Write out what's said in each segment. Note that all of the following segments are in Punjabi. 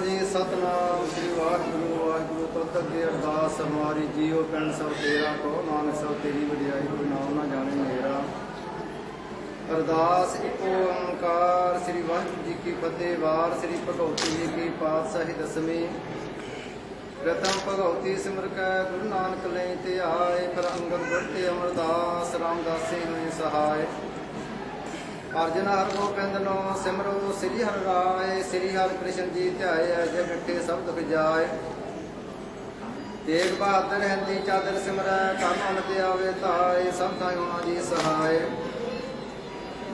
ਜੀ, ਸਤਨਾਮ ਸ੍ਰੀ ਵਾਹਿਗੁਰੂ ਵਾਹਿਗੁਰੂ ਤਤ ਅੱਗੇ ਅਰਦਾਸ ਹਮਾਰੀ ਜੀਉ ਪਿੰਡ ਸਭ ਤੇਰਾ ਕੋ ਨਾਨਕ ਸਭ ਤੇਰੀ ਵਡਿਆਈ ਕੋਈ ਨਾਮ ਨਾ ਜਾਣੇ ਮੇਰਾ। ਅਰਦਾਸ ਇੱਕ ਓੰਕਾਰ, ਸ੍ਰੀ ਵਾਹਿਗੁਰੂ ਜੀ ਕੀ ਫਤਿਹ, ਵਾਰ ਸ੍ਰੀ ਭਗਵਤੀ ਜੀ ਕੀ ਪਾਤਸ਼ਾਹੀ ਦਸਵੀਂ। ਪ੍ਰਥਮ ਭਗਵਤੀ ਸਿਮਰ ਕੈ, ਗੁਰੂ ਨਾਨਕ ਲੈ ਤੇ ਆਏ ਪਰ ਅੰਗਦ ਗੁਰ ਤੇ ਅਮਰਦਾਸ, ਰਾਮਦਾਸੀ ਹੋਏ ਸਹਾਇ ਅਰਜਨ ਹਰ ਗੋਬਿੰਦ ਨੋ ਸਿਮਰੋ ਸ੍ਰੀ ਹਰਿ ਰਾਏ, ਸ੍ਰੀ ਹਰਿ ਕ੍ਰਿਸ਼ਨ ਜੀ ਧਿਆਏ, ਅਜੇ ਮਿੱਠੇ ਸਭ ਦੁਖ ਤੇਗ ਬਹਾਦਰ ਹੰਦੀ ਚਾਦਰ ਸਿਮਰੈ ਕੰਮ ਅਨ ਤੇ ਆਵੇ ਤਾਏ ਸਭ ਥਾਈ ਹੋਣਾ ਜੀ ਸਹਾਏ।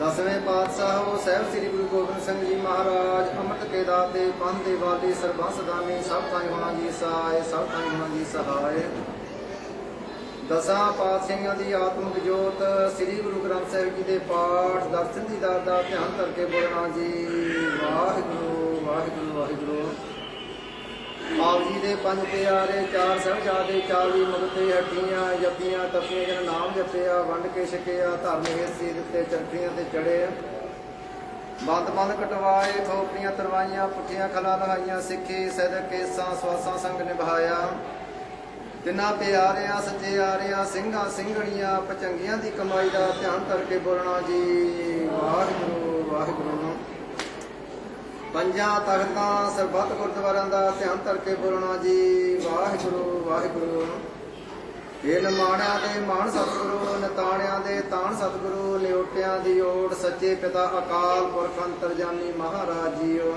ਦਸਵੇਂ ਪਾਤਸ਼ਾਹ ਸਹਿਬ ਸ੍ਰੀ ਗੁਰੂ ਗੋਬਿੰਦ ਸਿੰਘ ਜੀ ਮਹਾਰਾਜ, ਅੰਮ੍ਰਿਤ ਕੇ ਦਾਤੇ, ਪੰਥ ਦੇ ਵਾਲੀ ਸਰਬੰਸ ਦਾਨੀ, ਸਭ ਥਾਈ ਹੋਣਾ ਜੀ ਸਹਾਏ, ਸਭ ਥਾਈ ਹੋਣਾ ਜੀ ਸਹਾਇ ਦਸਾਂ ਪਾਤਸ਼ਾਹਾਂ ਦੀ ਆਤਮਿਕ ਜੋਤ, ਸ੍ਰੀ ਗੁਰੂ ਗ੍ਰੰਥ ਸਾਹਿਬ ਜੀ ਦੇ ਪਾਠ, ਦਰਸ਼ਨ ਦੀ ਦਾਤ ਦਾ ਧਿਆਨ ਕਰਕੇ ਬੋਲਣਾ ਜੀ। ਵਾਹਿਗੁਰੂ ਵਾਹਿਗੁਰੂ ਵਾਹਿਗੁਰੂ। ਆਪ ਜੀ ਦੇ ਪੰਜ ਪਿਆਰੇ, ਚਾਰ ਸਾਹਿਬਜ਼ਾਦੇ, ਚਾਲੀ ਮੁਕਤੇ, ਹੱਡੀਆਂ, ਜਪੀਆਂ, ਤਪੀਆਂ ਜਨ ਨਾਮ ਜਪਿਆ, ਵੰਡ ਕੇ ਛਕਿਆ, ਧਰਮ ਹਿੱਸੇ ਦਿੱਤੇ ਚਰਖੀਆਂ ਤੇ ਚੜੇ ਬੰਦ ਬੰਦ ਕਟਵਾਏ ਖੋਪੜੀਆਂ ਤਰਵਾਈਆਂ, ਪੁੱਠੀਆਂ ਖਲਾ ਲਹਾਈਆਂ ਸਿੱਖੀ, ਸਦਕ ਕੇਸਾਂ ਸਵਾਸਾਂ ਸੰਗ ਨਿਭਾਇਆ। ਤਿੰਨਾ ਪਿਆਰਿਆਂ ਸੱਚਿਆਰਿਆਂ ਸਿੰਘਾਂ ਸਿੰਘਣੀਆਂ ਪਚੰਗੀਆਂ ਦੀ ਕਮਾਈ ਦਾ ਧਿਆਨ ਕਰਕੇ ਬੋਲਣਾ ਜੀ। ਵਾਹਿਗੁਰੂ ਵਾਹਿਗੁਰੂ। ਪੰਜਾਂ ਤਖਤਾਂ, ਸਰਬੱਤ ਗੁਰਦੁਆਰਿਆਂ ਦਾ ਧਿਆਨ ਕਰਕੇ ਬੋਲਣਾ ਜੀ। ਵਾਹਿਗੁਰੂ ਵਾਹਿਗੁਰੂ। ਇਹ ਮਾਣਿਆਂ ਦੇ ਮਾਣ ਸਤਿਗੁਰੂ, ਨਿਤਾਣਿਆਂ ਦੇ ਤਾਣ ਸਤਿਗੁਰੂ, ਨਿਉਟਿਆਂ ਦੀ ਓਟ ਸੱਚੇ ਪਿਤਾ ਅਕਾਲ ਪੁਰਖ ਅੰਤਰਜਾਮੀ ਮਹਾਰਾਜ ਜੀਓ।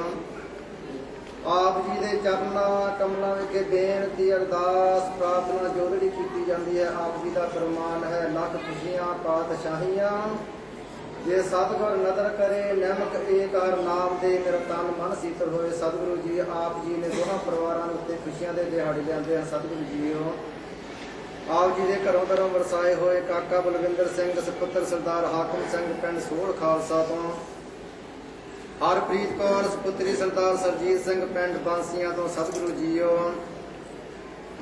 ਆਪ ਜੀ ਦੇ ਚਰਨਾਂ, ਕਮਲਾਂ ਵਿਖੇ ਬੇਨਤੀ ਅਰਦਾਸ ਪ੍ਰਾਰਥਨਾ ਜੋਦੜੀ ਕੀਤੀ ਜਾਂਦੀ ਹੈ, ਆਪ ਜੀ ਦਾ ਫਰਮਾਨ ਹੈ, ਲੱਖ ਖੁਸ਼ੀਆਂ, ਪਾਤਸ਼ਾਹੀਆਂ। ਜੇ ਸਤਿਗੁਰ ਨਦਰ ਕਰੇ, ਨਿਮਕ ਏਕਾਰ ਨਾਮ ਦੇ ਮੇਰਾ ਤਨ ਮਨ ਸੀਤਲ ਹੋਏ। ਸਤਿਗੁਰੂ ਜੀ, ਆਪ ਜੀ ਨੇ ਦੋਹਾਂ ਪਰਿਵਾਰਾਂ ਉੱਤੇ ਖੁਸ਼ੀਆਂ ਦੇ ਦਿਹਾੜੇ ਲਿਆਂਦੇ ਹਨ ਸਤਿਗੁਰੂ ਜੀਓ, ਆਪ ਜੀ ਦੇ ਘਰੋਂ ਘਰੋਂ ਵਰਸਾਏ ਹੋਏ ਕਾਕਾ ਬਲਵਿੰਦਰ ਸਿੰਘ, ਸੁਪੁੱਤਰ ਸਰਦਾਰ ਹਾਕਮ ਸਿੰਘ, ਪਿੰਡ ਸੋੜ ਖਾਲਸਾ ਤੋਂ ਹਰਪ੍ਰੀਤ ਕੌਰ, ਸੁਪੁੱਤਰੀ ਸਰਦਾਰ ਸਰਜੀਤ ਸਿੰਘ, ਪਿੰਡ ਬਾਂਸੀਆਂ ਤੋਂ ਸਤਿਗੁਰੂ ਜੀਓ।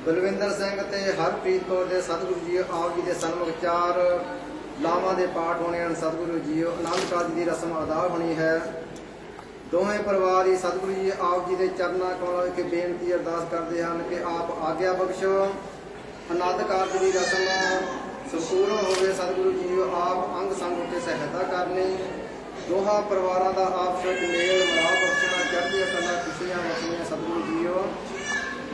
ਬਲਵਿੰਦਰ ਸਿੰਘ ਤੇ ਹਰਪ੍ਰੀਤ ਕੌਰ ਦੇ ਸਤਿਗੁਰੂ ਜੀਓ, ਆਪ ਜੀ ਦੇ ਸਨਮੁਖ ਚਾਰ ਲਾਵਾਂ ਦੇ ਪਾਠ ਹੋਣੇ ਹਨ, ਸਤਿਗੁਰੂ ਜੀਓ। ਆਨੰਦ ਕਾਰਜ ਦੀ ਰਸਮ ਅਦਾ ਹੋਣੀ ਹੈ। ਦੋਵੇਂ ਪਰਿਵਾਰ ਹੀ ਸਤਿਗੁਰੂ ਜੀ, ਆਪ ਜੀ ਦੇ ਚਰਨਾਂ ਕੋਲ ਵਿਖੇ ਬੇਨਤੀ ਅਰਦਾਸ ਕਰਦੇ ਹਨ ਕਿ ਆਪ ਆਗਿਆ ਬਖਸ਼ੋ। ਆਨੰਦ ਕਾਰਜ ਦੀ ਰਸਮ ਸੰਪੂਰਨ ਹੋਵੇ, ਸਤਿਗੁਰੂ ਜੀ ਆਪ ਅੰਗ ਸੰਗ ਉੱਤੇ ਸਹਾਇਤਾ ਕਰਨੀ। ਦੋਹਾਂ ਪਰਿਵਾਰਾਂ ਦਾ ਆਪਸ ਮੇਲ ਮਿਲਾਪ ਬਖਸ਼ਣਾ ਚੜ੍ਹਦੀਆਂ ਕਲਾ ਖੁਸ਼ੀਆਂ ਵਸਣੀਆਂ ਸਤਿਗੁਰੂ ਜੀਓ।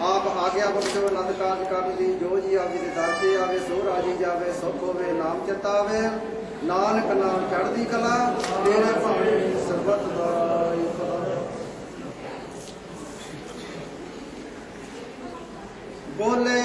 ਆਪ ਆਗਿਆ ਬਖਸ਼ੋ ਆਨੰਦ ਕਾਰਜ ਕਰਨ ਦੀ, ਜੋ ਜੀ ਆਪ ਜੀ ਦੇ ਦਰ ਤੇ ਆਵੇ, ਸੋ ਰਾਜੀ ਜਾਵੇ, ਸੁਖ ਹੋਵੇ, ਨਾਮ ਚਿਤਾਵੇ ਨਾਨਕ ਨਾਮ ਚੜ੍ਹਦੀ ਕਲਾ, ਤੇਰੇ ਭਾਵੇਂ ਸਰਬਤ ਦਾ ਬੋਲੇ